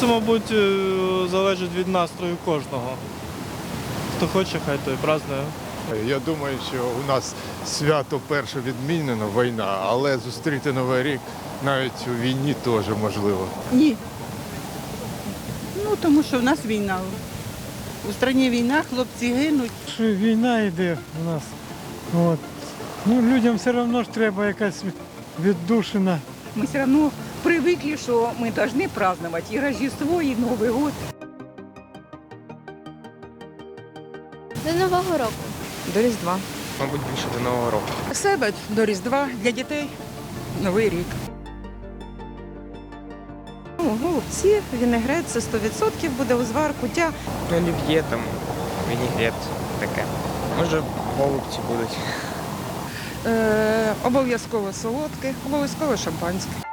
Це, мабуть, е, залежить від настрою кожного. Хто хоче, хай той празднує. Я думаю, що у нас свято перше відмінено війна, але зустріти Новий рік навіть у війні теж можливо. Ні. Ну, тому що в нас війна. У країні війна, хлопці гинуть. що війна йде у нас. От. Ну, людям все одно ж треба якась віддушина Мы все равно привыкли, что мы должны праздновать и Рождество, и Новый год. До Нового року. До Різдва. Мабуть, більше до Нового року. Себе до Різдва для дітей Новий рік. Ну, голубці, вінегрет, це 100% буде узвар, куття. Олів'є там, вінігрет, таке. Може, голубці будуть. Е, обов'язково солодке, обов'язково шампанське.